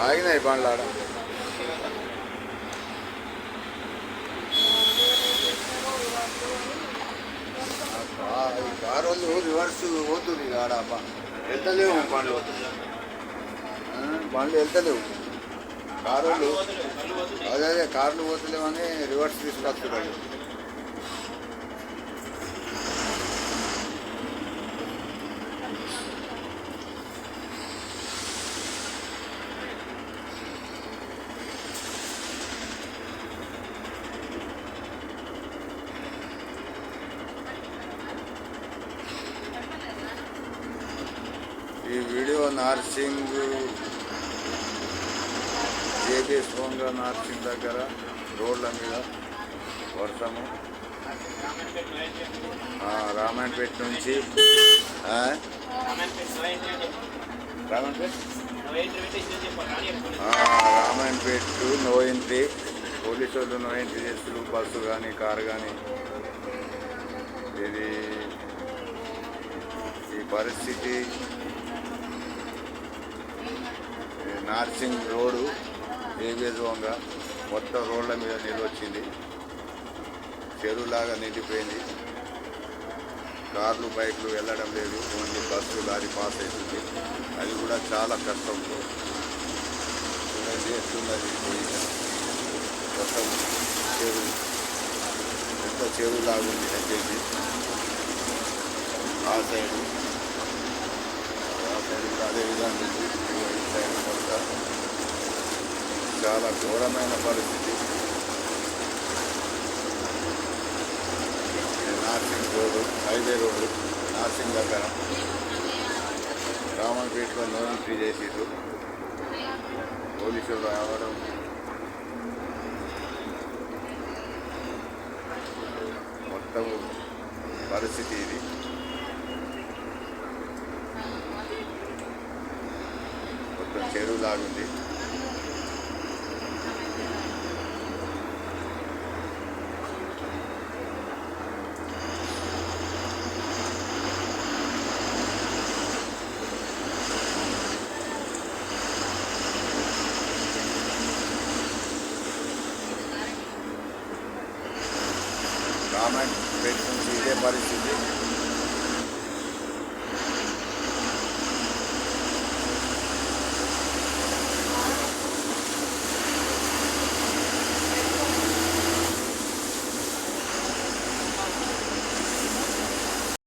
ఆగినాయి బండ్లు ఆడ. ఆ ఈ కారు వాళ్ళు రివర్స్ పోతుంది ఆడ వెళ్తలేవు బండ్లు. ఆ, బండ్లు వెళ్తలేవు. కారు వాళ్ళు అదే అదే కార్లు పోతలేమని రివర్స్ తీసుకొస్తున్నారు ఈ వీడియో నార్సింగ్ జేబీ సోంగ నార్సింగ్ దగ్గర రోడ్ల మీద వర్షము. రామాయణపేట నుంచి రామాయణపేట? ఆ, Ramayanpet to no entry. Police వాళ్ళు నో ఎంట్రీ చేస్తారు బస్సు కానీ కారు కానీ ఇది ఈ పరిస్థితి ఈ నార్సింగ్ రోడ్డు ఏవేజంగా మొత్తం రోడ్ల మీద నీళ్ళు వచ్చింది చెరువులాగా నిండిపోయింది. కార్లు బైక్లు వెళ్ళడం లేదు. ఓన్లీ బస్సు లారీ పాస్ అవుతుంది అది కూడా చాలా కష్టంతో చేస్తున్నది ఎట్లున్నది మొత్తం చెరువు. ఎంత చెరువులాగా ఉంది. హెచ్ఎండి ఆ సైడు. అదేవిధంగా అదే విధంగా చాలా ఘోరమైన పరిస్థితి. Narsing road highway road Narsing దగ్గర రామన్పేటలో నో ఎంట్రీ పోలీసులు రావడం. మొత్తం పరిస్థితి ఇది. మొత్తం చెరువు లాగుంది రామాయణ పేట నుంచి ఇదే పరిస్థితి